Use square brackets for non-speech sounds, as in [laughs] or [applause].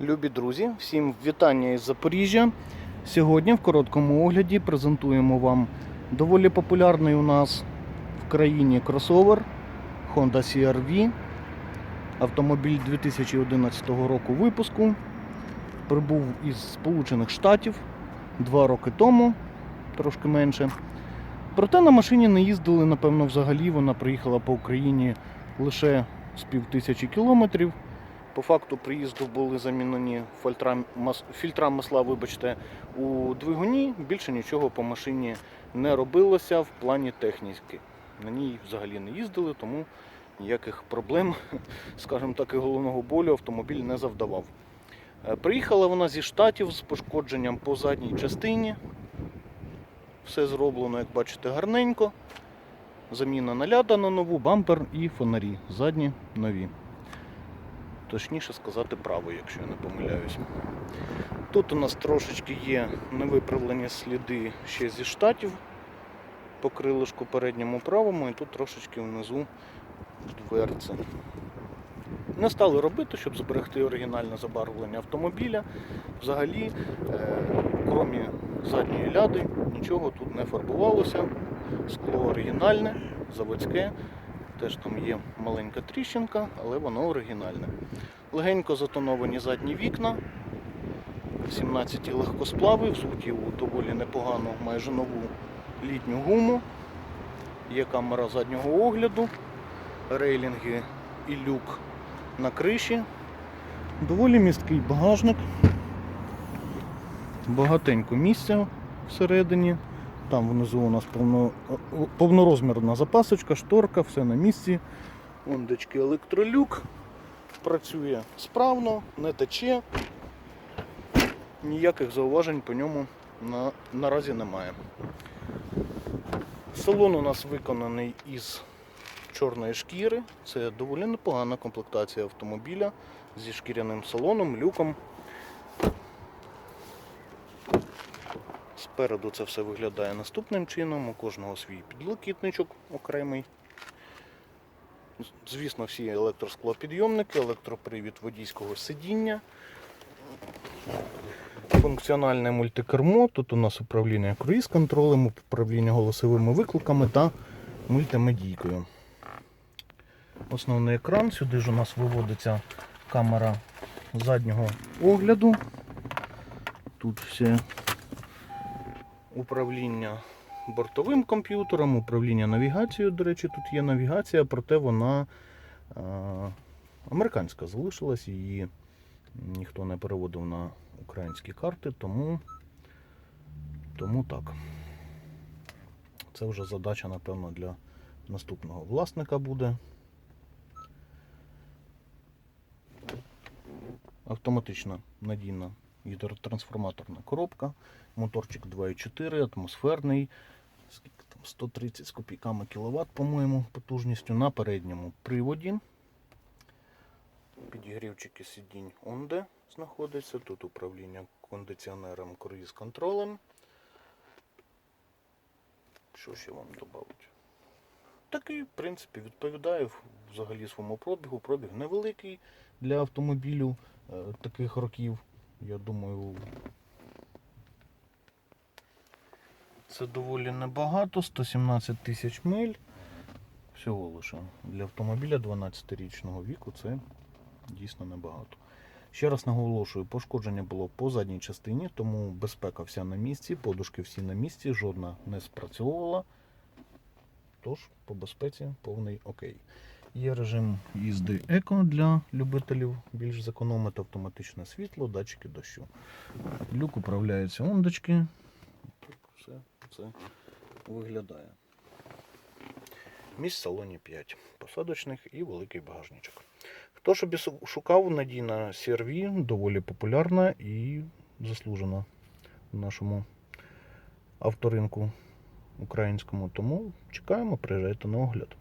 Любі друзі, всім вітання із Запоріжжя. Сьогодні в короткому огляді презентуємо вам доволі популярний у нас в країні кросовер Honda CR-V. Автомобіль 2011 року випуску. Прибув із Сполучених Штатів два роки тому, трошки менше. Проте на машині не їздили, напевно, взагалі. Вона приїхала по Україні лише з пів тисячі кілометрів. По факту приїзду були замінені фільтра, масла, вибачте, у двигуні. Більше нічого по машині не робилося в плані техніки. На ній взагалі не їздили, тому ніяких проблем, [laughs] скажімо так, і головного болю автомобіль не завдавав. Е, Приїхала вона зі штатів з пошкодженням по задній частині. Все зроблено, як бачите, гарненько. Заміна наляда на нову, бампер і фонарі. Задні нові. Точніше сказати право, якщо я не помиляюсь. Тут у нас трошечки є невиправлені сліди ще зі штатів по крилишку передньому правому і тут трошечки внизу дверці. Не стали робити, щоб зберегти оригінальне забарвлення автомобіля. Взагалі, е, крім задньої ляди, нічого тут не фарбувалося. Скло оригінальне, заводське. Теж там є маленька тріщинка, але воно оригінальне. Легенько затоновані задні вікна, 17 легкосплави, взуті у доволі непогану, майже нову літню гуму. Є камера заднього огляду, рейлінги і люк на криші. Доволі місткий багажник. Багатенько місця всередині. Там внизу у нас повно, повнорозмірна запасочка, шторка, все на місці. Ондечки електролюк. Працює справно, не тече. Ніяких зауважень по ньому на, наразі немає. Салон у нас виконаний із чорної шкіри. Це доволі непогана комплектація автомобіля зі шкіряним салоном, люком. Спереду це все виглядає наступним чином. У кожного свій підлокітничок окремий. Звісно, всі електросклопідйомники, електропривід водійського сидіння. Функціональне мультикермо. Тут у нас управління круїз-контролем, управління голосовими викликами та мультимедійкою. Основний екран. Сюди ж у нас виводиться камера заднього огляду. Тут все управління бортовим комп'ютером, управління навігацією. До речі, тут є навігація, проте вона е, американська залишилась, її ніхто не переводив на українські карти, тому, тому так. Це вже задача, напевно, для наступного власника буде. Автоматична надійна гідротрансформаторна коробка, моторчик 2,4, атмосферний, скільки там 130 з копійками кВт, по-моєму, потужністю на передньому приводі. Підігрівчики сидінь онде знаходяться. Тут управління кондиціонером, круїз-контролем. Що ще вам додати? Такий, в принципі, відповідає взагалі своєму пробігу. Пробіг невеликий для автомобілю е, таких років. Я думаю, це доволі небагато, 117 тисяч миль. Всього лише для автомобіля 12-річного віку це дійсно небагато. Ще раз наголошую, пошкодження було по задній частині, тому безпека вся на місці, подушки всі на місці, жодна не спрацьовувала. Тож, по безпеці повний окей. Є режим їзди еко для любителів більш зекономити автоматичне світло, датчики дощу. Люк управляється ондочки. Все це виглядає. Місць в салоні 5 посадочних і великий багажничок. Хто собі шукав надійна CRV, доволі популярна і заслужена в нашому авторинку українському. Тому чекаємо, приїжджайте на огляд.